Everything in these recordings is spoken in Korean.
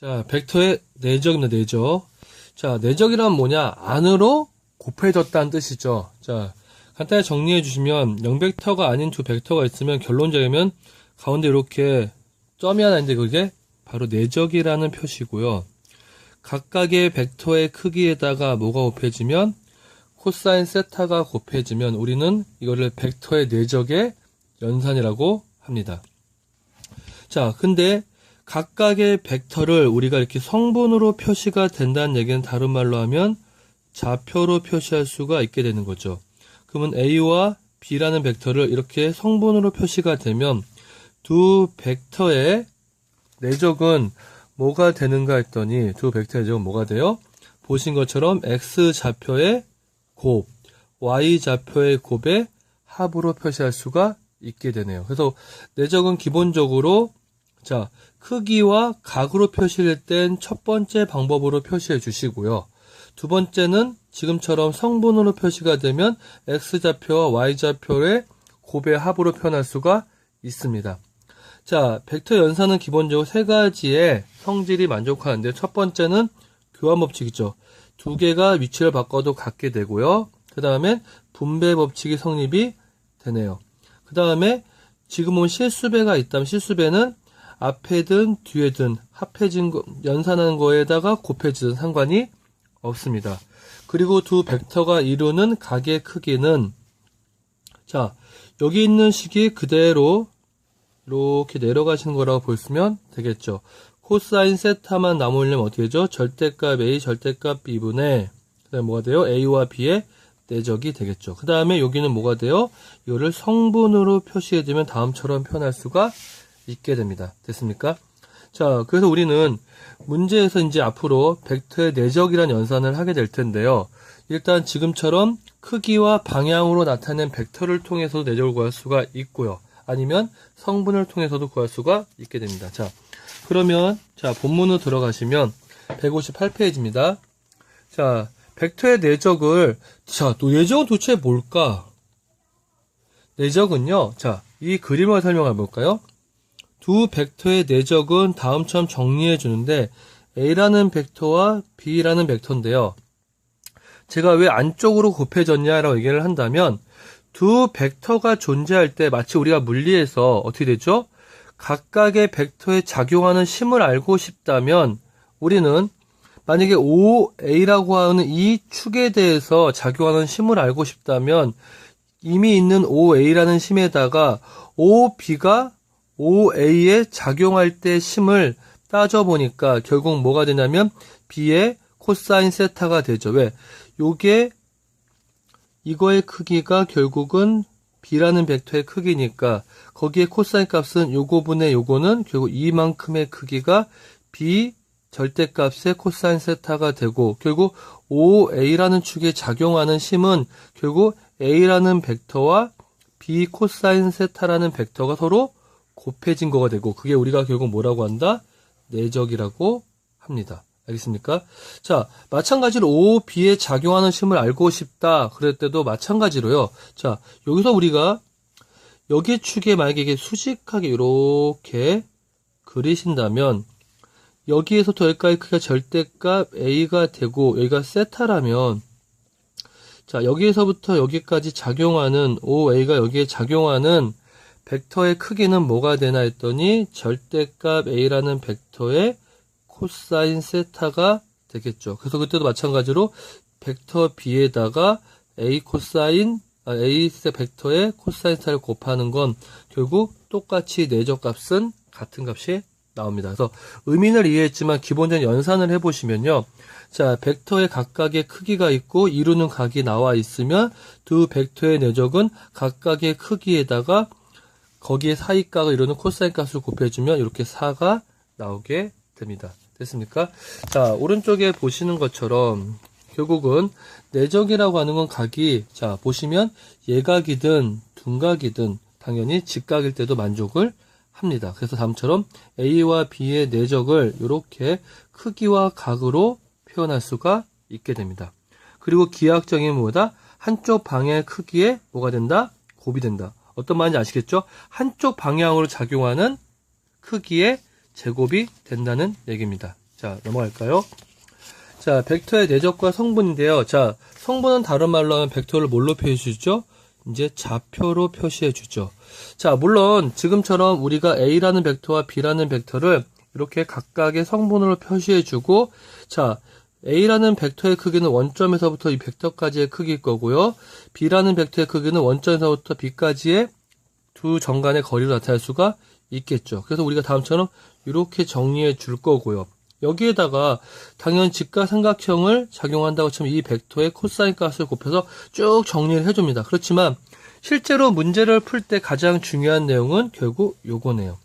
자, 벡터의 내적입니다, 내적. 자, 내적이란 뭐냐? 안으로 곱해졌다는 뜻이죠. 자, 간단히 정리해 주시면 0벡터가 아닌 두 벡터가 있으면 결론적이면 가운데 이렇게 점이 하나 있는데 그게 바로 내적이라는 표시고요. 각각의 벡터의 크기에다가 뭐가 곱해지면 코사인 세타가 곱해지면 우리는 이거를 벡터의 내적의 연산이라고 합니다. 자, 근데 각각의 벡터를 우리가 이렇게 성분으로 표시가 된다는 얘기는 다른 말로 하면 좌표로 표시할 수가 있게 되는 거죠. 그러면 A와 B라는 벡터를 이렇게 성분으로 표시가 되면 두 벡터의 내적은 뭐가 되는가 했더니 두 벡터의 내적은 뭐가 돼요? 보신 것처럼 X 좌표의 곱, Y 좌표의 곱의 합으로 표시할 수가 있게 되네요. 그래서 내적은 기본적으로 자, 크기와 각으로 표시할 땐 첫 번째 방법으로 표시해 주시고요. 두 번째는 지금처럼 성분으로 표시가 되면 X좌표와 Y좌표의 곱의 합으로 표현할 수가 있습니다. 자, 벡터 연산은 기본적으로 세 가지의 성질이 만족하는데 첫 번째는 교환 법칙이죠. 두 개가 위치를 바꿔도 같게 되고요. 그 다음에 분배 법칙이 성립이 되네요. 그 다음에 지금 온 실수배가 있다면 실수배는 앞에든 뒤에든 합해진 거, 연산한 거에다가 곱해지든 상관이 없습니다. 그리고 두 벡터가 이루는 각의 크기는 자 여기 있는 식이 그대로 이렇게 내려가시는 거라고 보시면 되겠죠. 코사인 세타만 나오려면 어떻게 되죠? 절대값 A, 절대값 B분의 그 다음에 뭐가 돼요? A와 B의 내적이 되겠죠. 그 다음에 여기는 뭐가 돼요? 이거를 성분으로 표시해주면 다음처럼 표현할 수가 있게 됩니다. 됐습니까? 자, 그래서 우리는 문제에서 이제 앞으로 벡터의 내적이라는 연산을 하게 될 텐데요. 일단 지금처럼 크기와 방향으로 나타낸 벡터를 통해서도 내적을 구할 수가 있고요. 아니면 성분을 통해서도 구할 수가 있게 됩니다. 자, 그러면 자, 본문으로 들어가시면 158페이지입니다. 자, 벡터의 내적을 자, 또 내적은 도대체 뭘까? 내적은요. 자, 이 그림을 설명해 볼까요? 두 벡터의 내적은 다음처럼 정리해 주는데 A라는 벡터와 B라는 벡터인데요. 제가 왜 안쪽으로 곱해졌냐라고 얘기를 한다면 두 벡터가 존재할 때 마치 우리가 물리에서 어떻게 되죠? 각각의 벡터에 작용하는 힘을 알고 싶다면 우리는 만약에 OA라고 하는 이 축에 대해서 작용하는 힘을 알고 싶다면 이미 있는 OA라는 힘에다가 OB가 OA에 작용할 때 힘을 따져보니까 결국 뭐가 되냐면 B의 코사인 세타가 되죠. 왜? 요게 이거의 크기가 결국은 B라는 벡터의 크기니까 거기에 코사인 값은 요거 분의 요거는 결국 이만큼의 크기가 B 절대값의 코사인 세타가 되고 결국 OA라는 축에 작용하는 힘은 결국 A라는 벡터와 B 코사인 세타라는 벡터가 서로 곱해진 거가 되고 그게 우리가 결국 뭐라고 한다? 내적이라고 합니다. 알겠습니까? 자, 마찬가지로 O, B에 작용하는 힘을 알고 싶다. 그럴 때도 마찬가지로요. 자, 여기서 우리가 여기 축에 만약에 이게 수직하게 이렇게 그리신다면 여기에서부터 여기까지 크기가 절대값 A가 되고 여기가 세타라면 자, 여기에서부터 여기까지 작용하는 OA가 여기에 작용하는 벡터의 크기는 뭐가 되나 했더니 절대값 A라는 벡터의 코사인 세타가 되겠죠. 그래서 그때도 마찬가지로 벡터 B에다가 A 코사인 아, A 벡터의 코사인 세타를 곱하는 건 결국 똑같이 내적 값은 같은 값이 나옵니다. 그래서 의미는 이해했지만 기본적인 연산을 해보시면요. 자, 벡터의 각각의 크기가 있고 이루는 각이 나와 있으면 두 벡터의 내적은 각각의 크기에다가 거기에 사이각을 이루는 코사인 값을 곱해주면 이렇게 4가 나오게 됩니다. 됐습니까? 자, 오른쪽에 보시는 것처럼 결국은 내적이라고 하는 건 각이 자, 보시면 예각이든 둔각이든 당연히 직각일 때도 만족을 합니다. 그래서 다음처럼 A와 B의 내적을 이렇게 크기와 각으로 표현할 수가 있게 됩니다. 그리고 기하학적인 뭐다? 한쪽 방향의 크기에 뭐가 된다? 곱이 된다. 어떤 말인지 아시겠죠? 한쪽 방향으로 작용하는 크기의 제곱이 된다는 얘기입니다. 자, 넘어갈까요? 자, 벡터의 내적과 성분인데요. 자, 성분은 다른 말로 하면 벡터를 뭘로 표시해 주죠? 이제 좌표로 표시해 주죠. 자, 물론 지금처럼 우리가 A라는 벡터와 B라는 벡터를 이렇게 각각의 성분으로 표시해 주고 자, A라는 벡터의 크기는 원점에서부터 이 벡터까지의 크기일 거고요. B라는 벡터의 크기는 원점에서부터 B까지의 두 정간의 거리로 나타낼 수가 있겠죠. 그래서 우리가 다음처럼 이렇게 정리해 줄 거고요. 여기에다가 당연 직각삼각형을 작용한다고 치면 이 벡터의 코사인 값을 곱해서 쭉 정리를 해줍니다. 그렇지만 실제로 문제를 풀 때 가장 중요한 내용은 결국 요거네요.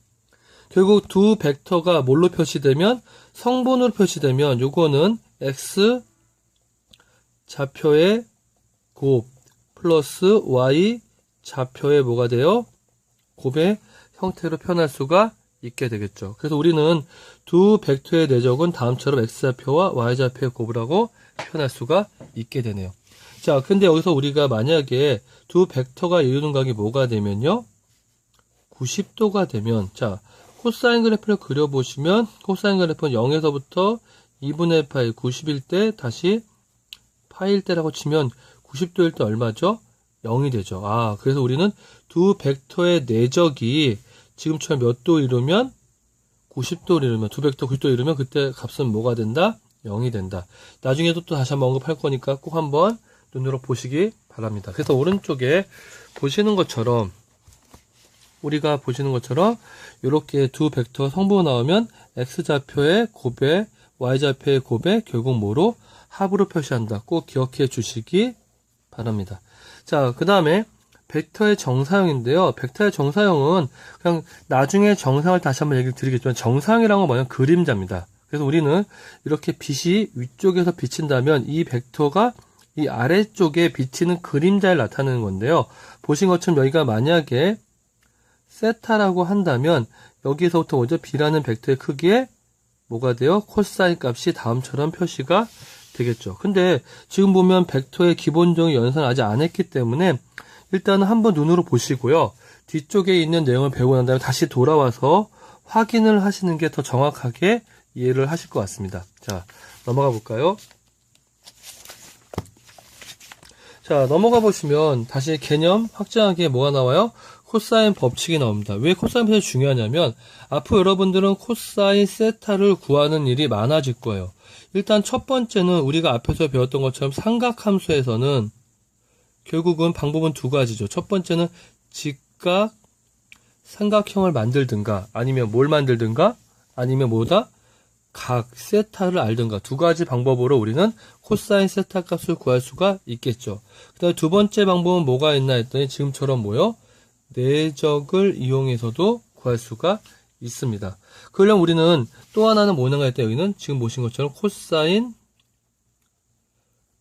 결국 두 벡터가 뭘로 표시되면 성분으로 표시되면 요거는 x 좌표의 곱 플러스 y 좌표의 뭐가 돼요? 곱의 형태로 표현할 수가 있게 되겠죠. 그래서 우리는 두 벡터의 내적은 다음처럼 x좌표와 y좌표의 곱이라고 표현할 수가 있게 되네요. 자, 근데 여기서 우리가 만약에 두 벡터가 이루는 각이 뭐가 되면요? 90도가 되면, 자, 코사인 그래프를 그려보시면, 코사인 그래프는 0에서부터 2분의 파이 90일 때 다시 파일 때라고 치면 90도일 때 얼마죠? 0이 되죠. 아, 그래서 우리는 두 벡터의 내적이 지금처럼 몇 도 이루면 90도를 이루면 두 벡터 90도 이루면 그때 값은 뭐가 된다? 0이 된다. 나중에도 또 다시 한번 언급할 거니까 꼭 한번 눈으로 보시기 바랍니다. 그래서 오른쪽에 보시는 것처럼 우리가 보시는 것처럼 이렇게 두 벡터 성분 나오면 x좌표의 곱에 y좌표의 곱에 결국 뭐로 합으로 표시한다. 꼭 기억해 주시기 바랍니다. 자, 그 다음에 벡터의 정사형인데요. 벡터의 정사형은 그냥 나중에 정상을 다시 한번 얘기를 드리겠지만 정상이라는 건 뭐냐면 그림자입니다. 그래서 우리는 이렇게 빛이 위쪽에서 비친다면 이 벡터가 이 아래쪽에 비치는 그림자를 나타내는 건데요. 보신 것처럼 여기가 만약에 세타라고 한다면 여기서부터 먼저 B라는 벡터의 크기에 뭐가 돼요? 코사인 값이 다음처럼 표시가 되겠죠. 근데 지금 보면 벡터의 기본적인 연산을 아직 안 했기 때문에 일단은 한번 눈으로 보시고요. 뒤쪽에 있는 내용을 배우고 난 다음에 다시 돌아와서 확인을 하시는 게 더 정확하게 이해를 하실 것 같습니다. 자, 넘어가 볼까요? 자, 넘어가 보시면 다시 개념 확장하게 뭐가 나와요? 코사인 법칙이 나옵니다. 왜 코사인 법칙이 중요하냐면 앞으로 여러분들은 코사인 세타를 구하는 일이 많아질 거예요. 일단 첫 번째는 우리가 앞에서 배웠던 것처럼 삼각함수에서는 결국은 방법은 두 가지죠. 첫 번째는 직각 삼각형을 만들든가 아니면 뭘 만들든가 아니면 뭐다? 각 세타를 알든가 두 가지 방법으로 우리는 코사인 세타 값을 구할 수가 있겠죠. 그 다음에 두 번째 방법은 뭐가 있나 했더니 지금처럼 뭐요? 내적을 이용해서도 구할 수가 있습니다. 그러려면 우리는 또 하나는 뭐냐가 했더니 여기는 지금 보신 것처럼 코사인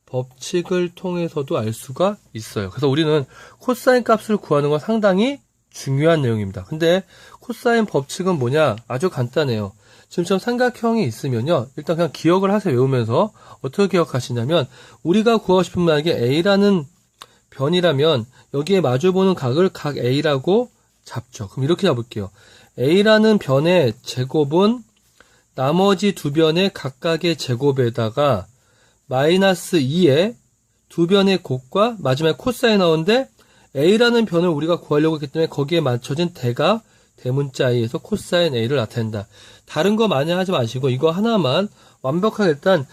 법칙을 통해서도 알 수가 있어요. 그래서 우리는 코사인 값을 구하는 건 상당히 중요한 내용입니다. 근데 코사인 법칙은 뭐냐? 아주 간단해요. 지금처럼 삼각형이 있으면요. 일단 그냥 기억을 하세요. 외우면서. 어떻게 기억하시냐면 우리가 구하고 싶은 만약에 A라는 변이라면 여기에 마주보는 각을 각 A라고 잡죠. 그럼 이렇게 잡을게요. A라는 변의 제곱은 나머지 두 변의 각각의 제곱에다가 마이너스 2의 두 변의 곱과 마지막에 코사인 나오는데 A라는 변을 우리가 구하려고 했기 때문에 거기에 맞춰진 대가 대문자 A에서 코사인 A를 나타낸다. 다른 거 많이 하지 마시고 이거 하나만 완벽하게 일단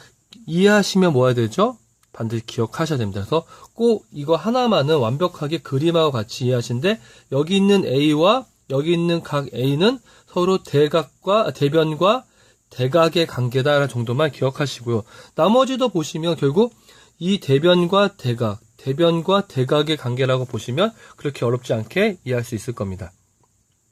이해하시면 뭐야 되죠? 반드시 기억하셔야 됩니다. 그래서 꼭 이거 하나만은 완벽하게 그림하고 같이 이해하시는데 여기 있는 A와 여기 있는 각 A는 서로 대각과 대변과 대각의 관계다라는 정도만 기억하시고요. 나머지도 보시면 결국 이 대변과 대각, 대변과 대각의 관계라고 보시면 그렇게 어렵지 않게 이해할 수 있을 겁니다.